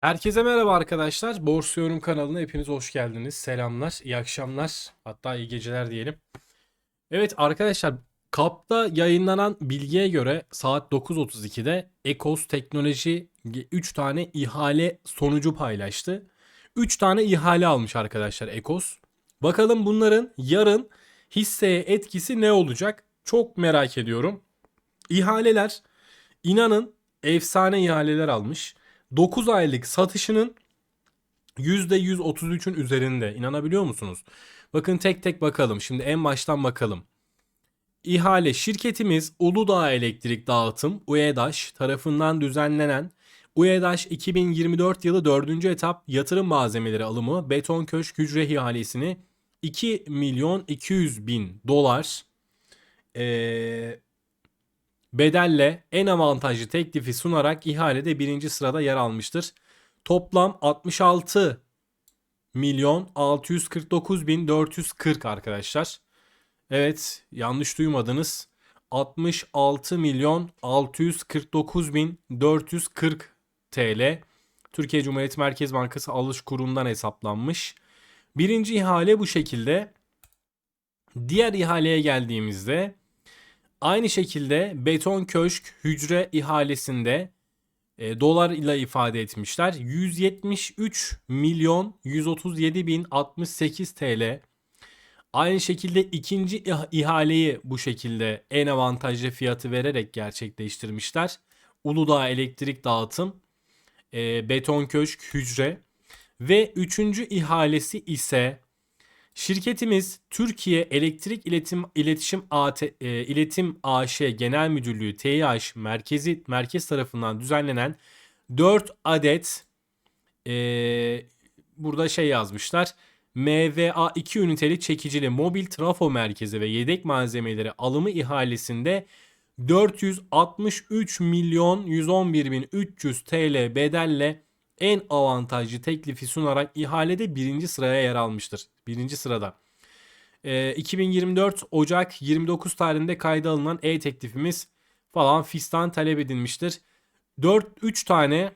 Herkese merhaba arkadaşlar. Borsa Yorum kanalına hepiniz hoş geldiniz. Selamlar, iyi akşamlar, hatta iyi geceler diyelim. Evet arkadaşlar, KAP'ta yayınlanan bilgiye göre saat 9.32'de Ecos Teknoloji 3 tane ihale sonucu paylaştı. 3 tane ihale almış arkadaşlar Ecos. Bakalım bunların yarın hisseye etkisi ne olacak? Çok merak ediyorum. İhaleler inanın efsane ihaleler almış. 9 aylık satışının %133'ün üzerinde. İnanabiliyor musunuz? Bakın tek tek bakalım. Şimdi en baştan bakalım. İhale şirketimiz Uludağ Elektrik Dağıtım UEDAŞ tarafından düzenlenen UEDAŞ 2024 yılı 4. etap yatırım malzemeleri alımı beton köşk hücre ihalesini 2 milyon 200 bin dolar eee bedelle en avantajlı teklifi sunarak ihalede birinci sırada yer almıştır. Toplam 66 milyon 649 bin 440 arkadaşlar. Evet yanlış duymadınız. 66 milyon 649 bin 440 TL Türkiye Cumhuriyet Merkez Bankası alış kurundan hesaplanmış. Birinci ihale bu şekilde. Diğer ihaleye geldiğimizde Aynı şekilde beton köşk hücre ihalesinde e, dolar ile ifade etmişler. 173 milyon 137 bin 68 TL. Aynı şekilde ikinci ih- ihaleyi bu şekilde en avantajlı fiyatı vererek gerçekleştirmişler. Uludağ Elektrik Dağıtım, e, Beton Köşk Hücre ve üçüncü ihalesi ise Şirketimiz Türkiye Elektrik İletim İletişim AT, e, İletim AŞ Genel Müdürlüğü TİH merkezi merkez tarafından düzenlenen 4 adet e, burada şey yazmışlar. MVA 2 üniteli çekicili mobil trafo merkezi ve yedek malzemeleri alımı ihalesinde 463 milyon 111 bin 300 TL bedelle en avantajlı teklifi sunarak ihalede birinci sıraya yer almıştır. Birinci sırada. Ee, 2024 Ocak 29 tarihinde kayda alınan e-teklifimiz falan fistan talep edilmiştir. 4 3 tane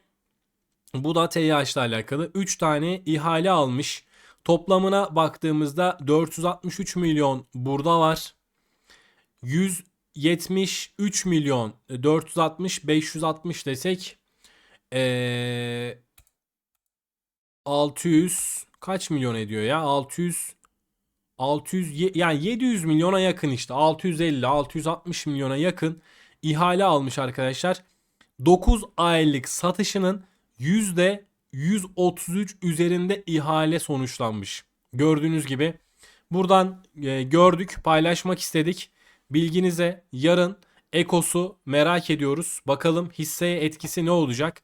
bu da TYH ile alakalı 3 tane ihale almış. Toplamına baktığımızda 463 milyon burada var. 173 milyon 460 560 desek ee, 600 kaç milyon ediyor ya? 600 600 ye- yani 700 milyona yakın işte 650 660 milyona yakın ihale almış arkadaşlar. 9 aylık satışının yüzde 133 üzerinde ihale sonuçlanmış. Gördüğünüz gibi buradan e, gördük, paylaşmak istedik. Bilginize yarın Ekos'u merak ediyoruz. Bakalım hisseye etkisi ne olacak?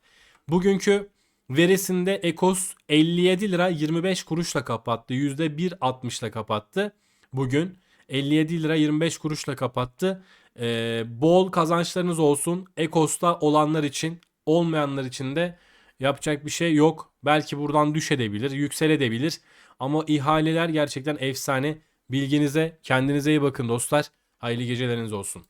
Bugünkü verisinde Ekos 57 lira 25 kuruşla kapattı. %1.60'la kapattı. Bugün 57 lira 25 kuruşla kapattı. Ee, bol kazançlarınız olsun. Ekos'ta olanlar için olmayanlar için de yapacak bir şey yok. Belki buradan düşebilir, yükselebilir. Ama ihaleler gerçekten efsane. Bilginize, kendinize iyi bakın dostlar. Hayırlı geceleriniz olsun.